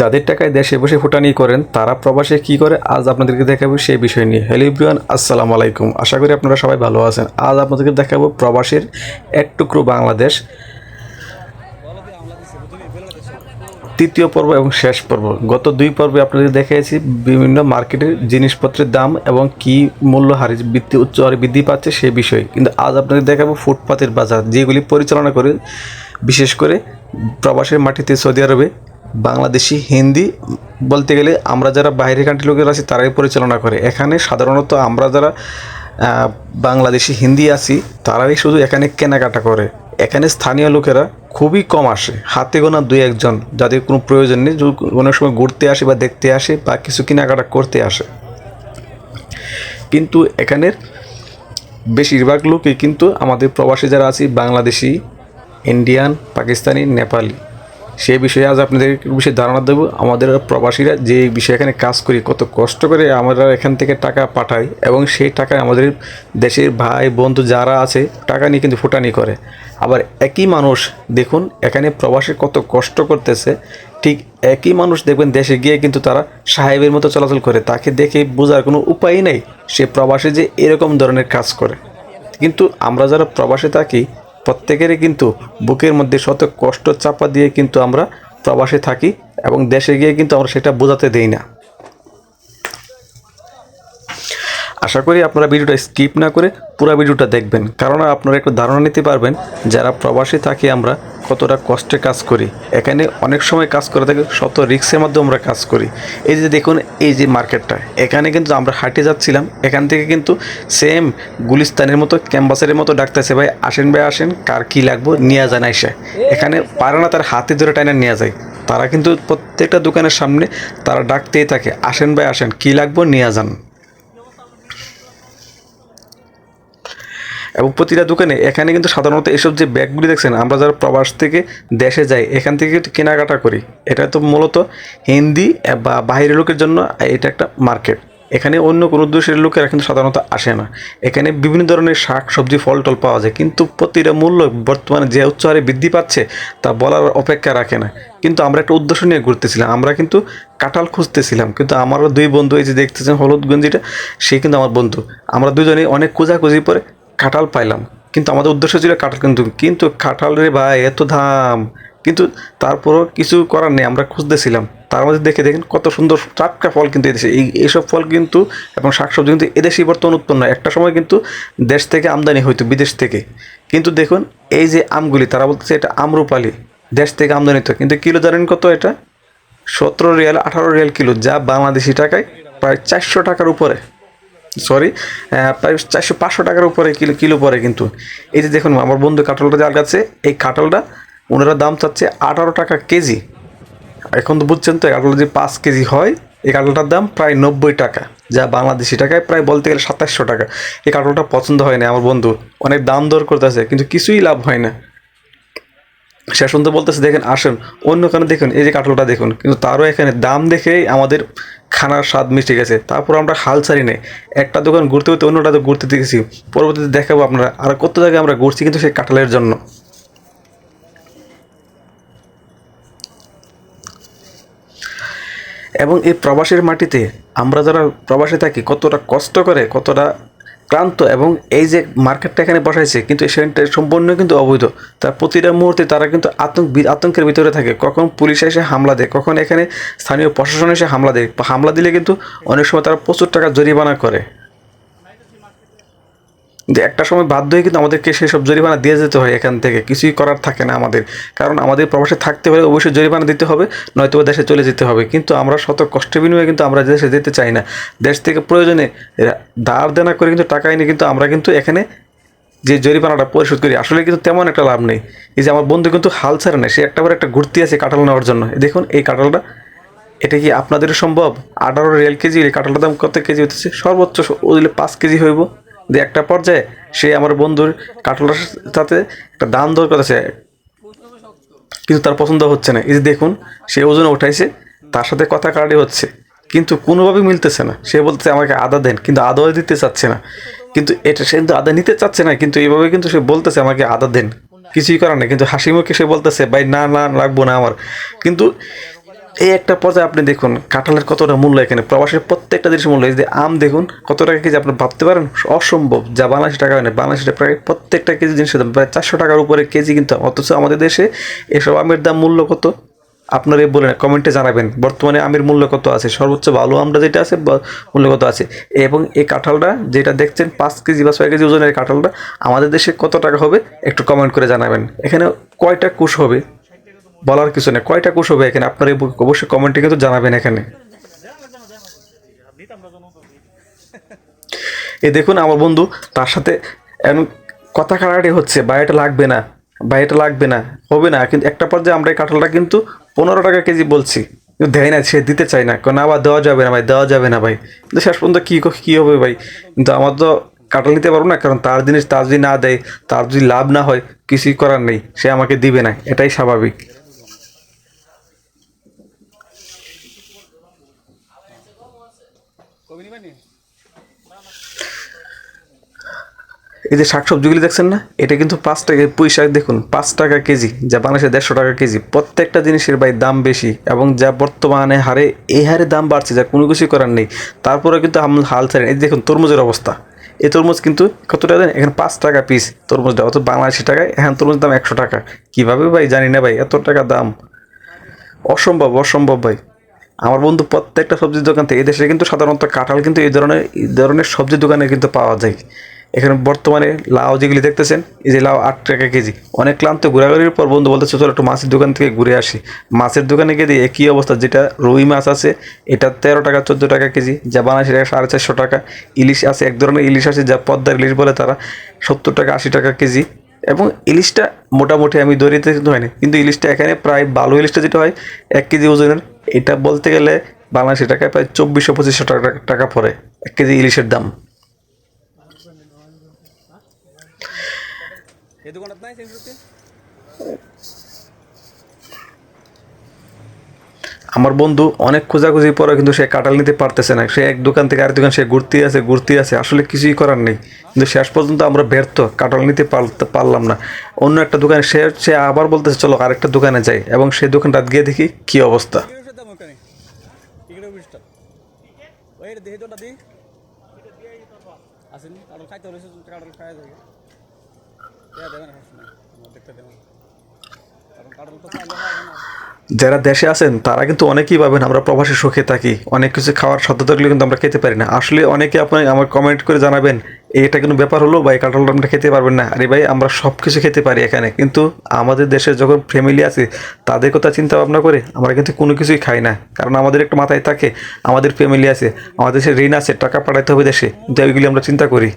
যাদের টাকায় দেশে বসে ফুটানি করেন, তারা প্রবাসে কি করে? আজ আপনাদেরকে দেখাবো সেই বিষয় নিয়ে। হ্যালো ইব্রিয়ান আসসালামু আলাইকুম। আশা করি আপনারা সবাই ভালো আছেন। আজ আপনাদেরকে দেখাবো প্রবাসের এক টুকরো বাংলাদেশ। তৃতীয় পর্ব এবং শেষ পর্ব। গত দুই পর্বে আপনাদের দেখিয়েছি বিভিন্ন মার্কেটের জিনিসপত্রের দাম এবং কি মূল্য হারে বৃদ্ধি, উচ্চ হারে বৃদ্ধি পাচ্ছে সে বিষয়ে। কিন্তু আজ আপনাদের দেখাবো ফুটপাতের বাজার, যেগুলি পরিচালনা করে বিশেষ করে প্রবাসের মাটিতে সৌদি আরবে। বাংলাদেশি, হিন্দি বলতে গেলে আমরা যারা বাইরের কান্ট্রি লোকেরা আছি, তারাই পরিচালনা করে। এখানে সাধারণত আমরা যারা বাংলাদেশি, হিন্দি আছি, তারাই শুধু এখানে কেনাকাটা করে। এখানে স্থানীয় লোকেরা খুবই কম আসে, হাতে গোনা দুই একজন, যাদের কোনো প্রয়োজন নেই কোনো সময় ঘুরতে আসে বা দেখতে আসে বা কিছু কেনাকাটা করতে আসে। কিন্তু এখানের বেশিরভাগ লোকই কিন্তু আমাদের প্রবাসী যারা আছি, বাংলাদেশি, ইন্ডিয়ান, পাকিস্তানি, নেপালি সেই বিষয়ে আজ আপনাদের বিষয়ে ধারণা দেবো। আমাদের প্রবাসীরা যে বিষয়ে এখানে কাজ করি, কত কষ্ট করে আমরা এখান থেকে টাকা পাঠাই এবং সেই টাকায় আমাদের দেশের ভাই, বন্ধু যারা আছে, টাকা নিয়ে কিন্তু ফুটানি করে। আবার একই মানুষ, দেখুন, এখানে প্রবাসী কত কষ্ট করতেছে। ঠিক একই মানুষ দেখবেন দেশে গিয়ে কিন্তু তারা সাহেবের মতো চলাচল করে। তাকে দেখে বোঝার কোনো উপায় নেই। সে প্রবাসী যে এরকম ধরনের কাজ করে। কিন্তু আমরা যারা প্রবাসে থাকি প্রত্যেকেরই কিন্তু বুকের মধ্যে শত কষ্ট চাপা দিয়ে কিন্তু আমরা প্রবাসে থাকি এবং দেশে গিয়ে কিন্তু আমরা সেটা বোঝাতে দেই না। আশা করি আপনারা ভিডিওটা স্কিপ না করে পুরো ভিডিওটা দেখবেন। কারণ আপনারা একটু ধারণা নিতে পারবেন, যারা প্রবাসী থাকি আমরা কতটা কষ্টে কাজ করি। এখানে অনেক সময় কাজ করে থাকি, শত রিক্সের মাধ্যমে আমরা কাজ করি। এই যে দেখুন, এই যে মার্কেটটা, এখানে কিন্তু আমরা হাঁটে যাচ্ছিলাম। এখান থেকে কিন্তু সেম গুলিস্তানের মতো, ক্যাম্পাসের মতো ডাকতেছে, ভাই, আসেন ভাই, আসেন, কার কী লাগবো, নিয়ে যান এসে এখানে পারে না, তার হাতে ধরে টাইনা নিয়ে যায়। তারা কিন্তু প্রত্যেকটা দোকানের সামনে তারা ডাকতেই থাকে, আসেন ভাই, আসেন, কী লাগবো, নিয়ে যান। এবং প্রতিটা দোকানে এখানে কিন্তু সাধারণত এসব যে ব্যাগগুলি দেখছেন, আমরা যারা প্রবাস থেকে দেশে যাই, এখান থেকে কেনাকাটা করি। এটা তো মূলত হিন্দি বা বাইরের লোকের জন্য এটা একটা মার্কেট। এখানে অন্য কোনো দেশের লোকেরা কিন্তু সাধারণত আসে না। এখানে বিভিন্ন ধরনের শাক, সবজি ফল টল পাওয়া যায়, কিন্তু প্রতিটা মূল্য বর্তমানে যে উচ্চ হারে বৃদ্ধি পাচ্ছে, তা বলার অপেক্ষা রাখে না। কিন্তু আমরা একটা উদ্দেশ্য নিয়ে ঘুরতেছিলাম, আমরা কিন্তু কাঁঠাল খুঁজতেছিলাম, কিন্তু আমারও দুই বন্ধু এই যে দেখতেছেন হলুদ গঞ্জিটা, সে কিন্তু আমার বন্ধু। আমরা দুজনেই অনেক খোঁজাখুঁজি পরে কাঁঠাল পাইলাম। কিন্তু আমাদের উদ্দেশ্য ছিল কাঁঠাল কিন্তু। কিন্তু কাঁঠাল রে ভাই, এত দাম। কিন্তু তারপরও কিছু করার নেই, আমরা খুঁজতেছিলাম। তার মধ্যে দেখে দেখেন কত সুন্দর টাটকা ফল কিন্তু এদেশে। এই, এইসব ফল কিন্তু এবং শাকসবজি কিন্তু এদেশেই বর্তমান উৎপন্ন। একটা সময় কিন্তু দেশ থেকে আমদানি হইতো, বিদেশ থেকে। কিন্তু দেখুন, এই যে আমগুলি, তারা বলতেছে এটা আমরুপালি। দেশ থেকে আমদানি হতো কিন্তু কিলো জানেন কত এটা? সতেরো রিয়াল, আঠারো রিয়াল কিলো, যা বাংলাদেশি টাকায় প্রায় চারশো টাকার উপরে। সরি প্রায় চারশো পাঁচশো টাকার উপরে কিলো কিলো পরে কিন্তু। এই যে দেখুন, আমার বন্ধু কাঁঠালটা যার কাছে এই কাঁঠালটা ওনারা দাম চাচ্ছে আঠারো টাকা কেজি। এখন তো বুঝছেন তো কাঁঠাল যদি পাঁচ কেজি হয়, এই কাঁঠালটার দাম প্রায় নব্বই টাকা। যা বাংলাদেশি টাকায় প্রায় বলতে গেলে সাতাশশো টাকা। এই কাঁঠালটা পছন্দ হয় না আমার বন্ধু। অনেক দাম দর করতেছে, কিন্তু কিছুই লাভ হয় না। সে শুনতে বলতেছে, দেখেন, আসেন, অন্য কারণে দেখুন, এই যে কাঁঠালটা দেখুন, কিন্তু তারও এখানে দাম দেখেই আমাদের খানার স্বাদ মিশে গেছে। তারপর আমরা হাল ছাড়ি নেই। একটা দোকান ঘুরতে ঘুরতে, অন্যটা তো ঘুরতে দেখেছি। পরবর্তীতে দেখাবো আপনারা আর কত জায়গায় আমরা ঘুরছি, কিন্তু সেই কাঁঠালের জন্য। এবং এই প্রবাসের মাটিতে আমরা যারা প্রবাসে থাকি, কতটা কষ্ট করে, কতটা ক্লান্ত এবং এই যে মার্কেটটা এখানে বসাইছে, কিন্তু সেটা সম্পূর্ণ কিন্তু অবৈধ। তার প্রতিটা মুহূর্তে তারা কিন্তু আতঙ্ক আতঙ্কের ভিতরে থাকে। কখন পুলিশ এসে হামলা দেয়, কখন এখানে স্থানীয় প্রশাসন এসে হামলা দেয়। হামলা দিলে কিন্তু অনেক সময় তারা প্রচুর টাকা জরিমানা করে। যে একটা সময় বাধ্য হয়ে কিন্তু আমাদেরকে সেসব জরিমানা দিয়ে যেতে হয় এখান থেকে। কিছুই করার থাকে না আমাদের। কারণ আমাদের প্রবাসে থাকতে হলে অবশ্যই জরিমানা দিতে হবে নয়তো দেশে চলে যেতে হবে। কিন্তু আমরা শত কষ্টের বিনিময়ে কিন্তু আমরা দেশে যেতে চাই না। দেশ থেকে প্রয়োজনে ধার দেনা করে কিন্তু টাকা এনে কিন্তু আমরা কিন্তু এখানে যে জরিমানাটা পরিশোধ করি, আসলে কিন্তু তেমন একটা লাভ নেই। এই যে আমার বন্ধু কিন্তু হাল ছাড়ে না, সে একটাবার একটা ঘুরতে আছে কাঁঠাল নেওয়ার জন্য। দেখুন, এই কাঁঠালটা, এটা কি আপনাদের সম্ভব? আঠারো রিয়াল কেজি, এই কাঁঠালটার দাম কত কেজি হতেছে সর্বোচ্চ ওদিলে পাঁচ কেজি হইব। যে একটা পর্যায়ে সে আমার বন্ধুর কাঠলার সাথে একটা দাম দর করেছে। কিন্তু তার পছন্দ হচ্ছে না। এই যে দেখুন, সে ওজন উঠাইছে, তার সাথে কথা কাটি হচ্ছে, কিন্তু কোনোভাবেই মিলতেছে না। সে বলতেছে, আমাকে আদা দেন। কিন্তু আদাও দিতে চাচ্ছে না। কিন্তু এটা সে কিন্তু আদা নিতে চাচ্ছে না, কিন্তু এইভাবে কিন্তু সে বলতেছে, আমাকে আদা দেন। কিছুই করার নেই। কিন্তু হাসি মুখে সে বলতেছে, ভাই, না না, লাগবো না আমার। কিন্তু এই একটা পর্যায়ে আপনি দেখুন, কাঁঠালের কতটা মূল্য এখানে? প্রবাসের প্রত্যেকটা জিনিসের মূল্য। এই যে আম দেখুন, কত টাকা কেজি আপনি ভাবতে পারেন? অসম্ভব। যা বাংলাদেশি টাকা হয় না, বাংলাদেশি প্রায় প্রত্যেকটা কেজি জিনিসের দাম, প্রায় চারশো টাকার উপরে কেজি কিন্তু অথচ আমাদের দেশে এসব আমের দাম মূল্য কত? আপনারা বলেন, কমেন্টে জানাবেন, বর্তমানে আমের মূল্য কত আছে? সর্বোচ্চ ভালো আমটা যেটা আছে মূল্য কত আছে? এবং এই কাঁঠালটা, যেটা দেখছেন, পাঁচ কেজি বা ছয় কেজি ওজনের কাঁঠালটা, আমাদের দেশে কত টাকা হবে? একটু কমেন্ট করে জানাবেন। এখানে কয়টা কুশ হবে? বলার কিছু নেই। কয়টা কোষ হবে এখানে? আপনার অবশ্যই কমেন্টে কিন্তু জানাবেন এখানে। এই দেখুন আমার বন্ধু, তার সাথে এখন কথা কাটাকাটি হচ্ছে বা এটা লাগবে না বা এটা লাগবে না, হবে না। কিন্তু একটা পর্যায়ে আমরা এই কাঁঠালটা কিন্তু পনেরো টাকা কেজি বলছি। কিন্তু দেয় না, সে দিতে চায় না। কারণ আবার দেওয়া যাবে না, ভাই, দেওয়া যাবে না, ভাই। কিন্তু শেষ পর্যন্ত কী কী হবে, ভাই? কিন্তু আমার তো কাঁঠাল নিতে পারব না, কারণ তার জিনিস, তার যদি না দেয়, তার যদি লাভ না হয়, কিছুই করার নেই। সে আমাকে দিবে না, এটাই স্বাভাবিক। এই যে শাকসবজিগুলি দেখছেন না, এটা কিন্তু পাঁচ টাকা পুঁই শাক দেখুন, পাঁচ টাকা কেজি, যা বাংলাদেশে দেড়শো টাকা কেজি। প্রত্যেকটা জিনিসের ভাই দাম বেশি এবং যা বর্তমানে হারে, এই হারে দাম বাড়ছে, যা কোনো কিছুই করার নেই। তারপরে কিন্তু হাল ছাড়েন। এই দেখুন, তরমুজের অবস্থা। এই তরমুজ কিন্তু কত টাকা দেন? এখানে পাঁচ টাকা পিস তরমুজটা অত বাংলাদেশি টাকায়, এখন তরমুজের দাম একশো টাকা। কীভাবে ভাই? জানি না ভাই, এত টাকা দাম। অসম্ভব অসম্ভব ভাই। আমার বন্ধু প্রত্যেকটা সবজির দোকান থেকে দেশে কিন্তু সাধারণত কাঁঠাল কিন্তু এই ধরনের এই ধরনের সবজির দোকানে কিন্তু পাওয়া যায়। এখানে বর্তমানে লাউ যেগুলি দেখতেছেন, এই যে লাউ আট টাকা কেজি। অনেক ক্লান্ত ঘোরাঘুরির পর বন্ধু বলতেছে, চলো একটু মাছের দোকান থেকে ঘুরে আসি। মাছের দোকানে গিয়ে দিয়ে একই অবস্থা, যেটা রুই মাছ আছে, এটা তেরো টাকা, চোদ্দ টাকা কেজি যা বাংলাদেশের টাকা সাড়ে চারশো টাকা, ইলিশ আছে, এক ধরনের ইলিশ আছে, যা পদ্মার ইলিশ বলে তারা, সত্তর টাকা, আশি টাকা কেজি। এবং ইলিশটা মোটামুটি আমি দরিতে কিন্তু হয়নি কিন্তু ইলিশটা এখানে প্রায় ভালো ইলিশটা যেটা হয়, এক কেজি ওজনের, এটা বলতে গেলে বাংলাদেশি টাকায় প্রায় চব্বিশশো, পঁচিশশো টাকা টাকা পড়ে, এক কেজি ইলিশের দাম। আমার বন্ধু অনেক খোঁজাখুঁজি পরে কিন্তু সে কাঁঠাল নিতে পারতেছে না। সে এক দোকান থেকে আরেক দোকান সে ঘুরতে আছে ঘুরতে আছে আসলে কিছুই করার নেই। কিন্তু শেষ পর্যন্ত আমরা ব্যর্থ কাঁঠাল নিতে পারলাম না। অন্য একটা দোকানে সে সে আবার বলতেছে চলো আরেকটা দোকানে যাই। এবং সেই দোকানটা গিয়ে দেখি কি অবস্থা। আসেনি? খাইতে খাওয়া যায় যারা দেশে আছেন, তারা কিন্তু অনেকেই পাবেন আমরা প্রবাসী সুখে থাকি। অনেক কিছু খাওয়ার সাধ্য থাকলে কিন্তু আমরা খেতে পারি না। আসলে অনেকে আপনি আমার কমেন্ট করে জানাবেন এটা কিন্তু ব্যাপার হলো? ভাই কাঁঠালটা আমরা খেতে পারবেন না। আরে ভাই, আমরা সব কিছু খেতে পারি এখানে। কিন্তু আমাদের দেশে যখন ফ্যামিলি আছে, তাদের কথা চিন্তা ভাবনা করে আমরা কিন্তু কোনো কিছুই খাই না। কারণ আমাদের একটু মাথায় থাকে, আমাদের ফ্যামিলি আছে, আমাদের দেশে ঋণ আছে, টাকা পাঠাইতে হবে দেশে। কিন্তু আমরা চিন্তা করি।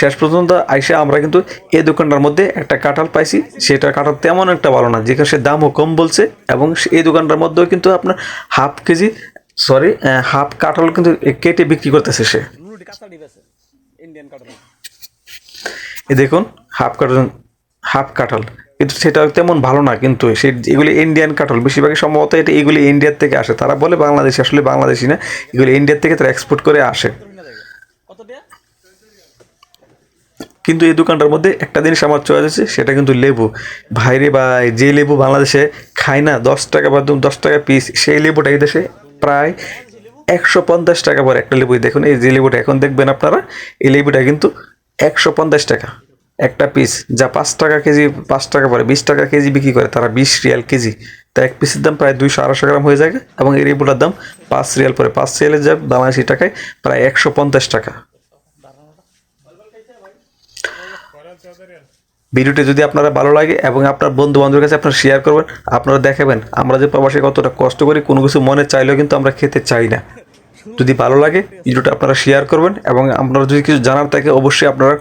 শেষ পর্যন্ত আইসে আমরা কিন্তু এই দোকানটার মধ্যে একটা কাঁঠাল পাইছি। সেটা কাঁঠাল তেমন একটা ভালো না, যেখানে সে দামও কম বলছে এবং এই দোকানটার মধ্যেও কিন্তু আপনার হাফ কেজি সরি হাফ কাঁঠাল কিন্তু কেটে বিক্রি করতেছে সে। এই দেখুন, হাফ কাঁঠাল হাফ কাঁঠাল। কিন্তু সেটা তেমন ভালো না কিন্তু সে এগুলি ইন্ডিয়ান কাঁঠাল। বেশিরভাগই সম্ভবত এটা এগুলি ইন্ডিয়ার থেকে আসে। তারা বলে বাংলাদেশি, আসলে বাংলাদেশি না। এগুলি ইন্ডিয়ার থেকে তারা এক্সপোর্ট করে আসে কত দেয়া কিন্তু এই দোকানটার মধ্যে একটা জিনিস আমার চয়েস আছে, সেটা কিন্তু লেবু। ভাইরে বা যে লেবু বাংলাদেশে খায় না, দশ টাকা বা দশ টাকা পিস সেই লেবুটা এই দেশে প্রায় একশো পঞ্চাশ টাকা পরে একটা লেবু দেখুন, এই যে লেবুটা এখন দেখবেন আপনারা, এই লেবুটা কিন্তু একশো পঞ্চাশ টাকা একটা পিস যা পাঁচ টাকা কেজি, পাঁচ টাকা পরে, বিশ টাকা কেজি বিক্রি করে, তারা বিশ রিয়াল কেজি। তা এক পিসের দাম প্রায় দুইশো, আড়াইশো গ্রাম হয়ে যায়, এবং এই লেবুটার দাম পাঁচ রিয়াল পরে। পাঁচ রিয়ালের যা বাংলাদেশি টাকায় প্রায় একশো পঞ্চাশ টাকা। ভিডিওটি যদি আপনারা ভালো লাগে এবং আপনার বন্ধু বান্ধবের কাছে আপনারা শেয়ার করবেন, আপনারা দেখাবেন আমরা যে প্রবাসে কতটা কষ্ট করি, কোনো কিছু মনে চাইলেও কিন্তু আমরা খেতে চাই না। যদি ভালো লাগে, ভিডিওটা আপনারা শেয়ার করবেন এবং আপনারা যদি কিছু জানার থাকে, অবশ্যই আপনারা